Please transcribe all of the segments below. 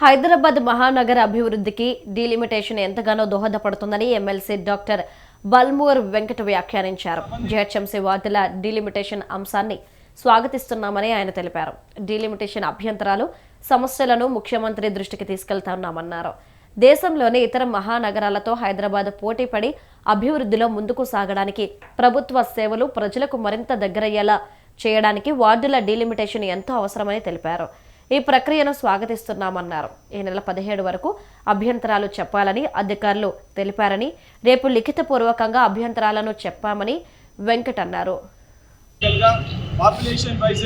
హైదరాబాద్ మహానగర అభివృద్ధికి డీలిమిటేషన్ ఎంతగానో దోహదపడుతుందని ఎమ్మెల్సీ డాక్టర్ బల్మూర్ వెంకట వ్యాఖ్యానించారు. జిహెచ్ఎంసీ వార్డుల డీలిమిటేషన్ అంశాన్ని స్వాగతిస్తున్నామని ఆయన తెలిపారు. డీలిమిటేషన్ అభ్యంతరాలు సమస్యలను ముఖ్యమంత్రి దృష్టికి తీసుకెళ్తామన్నారు దేశంలోని ఇతర మహానగరాలతో హైదరాబాద్ పోటీపడి అభివృద్ధిలో ముందుకు సాగడానికి ప్రభుత్వ సేవలు ప్రజలకు మరింత దగ్గరయ్యేలా చేయడానికి వార్డుల డీలిమిటేషన్ ఎంతో అవసరమని తెలిపారు. ఈ ప్రక్రియను స్వాగతిస్తున్నామన్నారు. ఈ నెల పదిహేడు వరకు అభ్యంతరాలు చెప్పాలని అధికారులు తెలిపారని రేపు లిఖితపూర్వకంగా అభ్యంతరాలను చెప్పామని వెంకట్ అన్నారు పాపులేషన్ వైజ్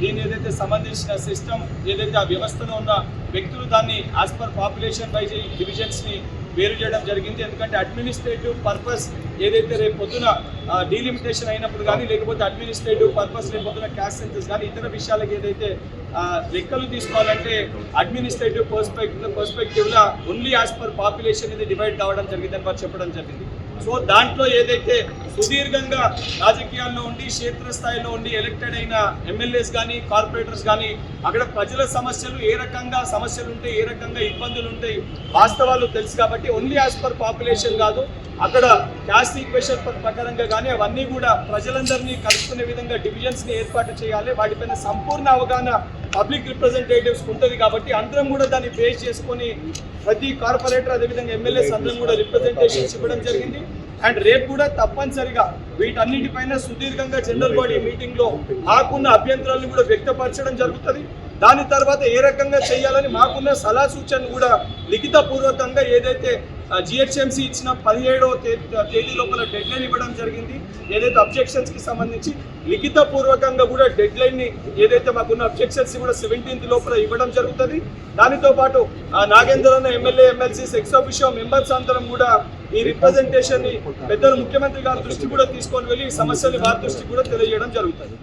దీని ఏదైతే సంబంధించిన సిస్టమ్ ఏదైతే ఆ వ్యవస్థలో ఉన్న వ్యక్తులు దాన్ని యాజ్ పర్ పాపులేషన్ వైజ్ డివిజన్స్ని వేరు చేయడం జరిగింది. ఎందుకంటే అడ్మినిస్ట్రేటివ్ పర్పస్ ఏదైతే రేపు పొద్దున డీలిమిటేషన్ అయినప్పుడు కానీ లేకపోతే అడ్మినిస్ట్రేటివ్ పర్పస్ రేపు పొద్దున క్యాష్ సెన్సెస్ కానీ ఇతర విషయాలకు ఏదైతే లెక్కలు తీసుకోవాలంటే అడ్మినిస్ట్రేటివ్ పర్స్పెక్టివ్ పర్స్పెక్టివ్లో ఓన్లీ యాజ్ పర్ పాపులేషన్ ఇది డివైడ్ కావడం జరిగిందని వారు చెప్పడం జరిగింది. సో దాంట్లో ఏదైతే సుదీర్ఘంగా రాజకీయాల్లో ఉండి క్షేత్రస్థాయిలో ఉండి ఎలక్టెడ్ అయిన ఎమ్మెల్యేస్ కానీ కార్పొరేటర్స్ కానీ అక్కడ ప్రజల సమస్యలు ఏ రకంగా సమస్యలు ఉంటాయి ఏ రకంగా ఇబ్బందులు ఉంటాయి వాస్తవాలు తెలుసు కాబట్టి ఓన్లీ యాజ్ పర్ పాపులేషన్ కాదు. అక్కడ క్యాస్ట్ ఈక్వేషన్ ప్రకారంగా కానీ అవన్నీ కూడా ప్రజలందరినీ కలుపుకునే విధంగా డివిజన్స్ని ఏర్పాటు చేయాలి. వాటిపైన సంపూర్ణ అవగాహన పబ్లిక్ రిప్రజెంటేటివ్స్ ఉంటుంది కాబట్టి అందరం కూడా దాన్ని బేస్ చేసుకొని ప్రతి కార్పొరేటర్ అదేవిధంగా ఎమ్మెల్యేస్ అందరం కూడా రిప్రజెంటేషన్స్ ఇవ్వడం జరిగింది. అండ్ రేపు కూడా తప్పనిసరిగా వీటన్నిటిపైన సుదీర్ఘంగా జనరల్ బాడీ మీటింగ్లో మాకున్న అభ్యంతరాలను కూడా వ్యక్తపరచడం జరుగుతుంది. దాని తర్వాత ఏ రకంగా చేయాలని మాకున్న సలహా సూచనలు కూడా లిఖిత పూర్వకంగా ఏదైతే జిహెచ్ఎంసీ ఇచ్చిన పదిహేడవ తేదీ లోపల డెడ్ లైన్ ఇవ్వడం జరిగింది. ఏదైతే అబ్జెక్షన్స్కి సంబంధించి లిఖిత పూర్వకంగా కూడా డెడ్ లైన్ని ఏదైతే మాకున్న అబ్జెక్షన్స్ కూడా సెవెంటీన్త్ లోపల ఇవ్వడం జరుగుతుంది. దానితో పాటు Nagendranna MLA MLCs ex officio members అందరం కూడా ఈ రిప్రజెంటేషన్ని పెద్దలు ముఖ్యమంత్రి గారి దృష్టి కూడా తీసుకొని వెళ్ళి ఈ సమస్యని వారి దృష్టి కూడా తెలియజేయడం జరుగుతుంది.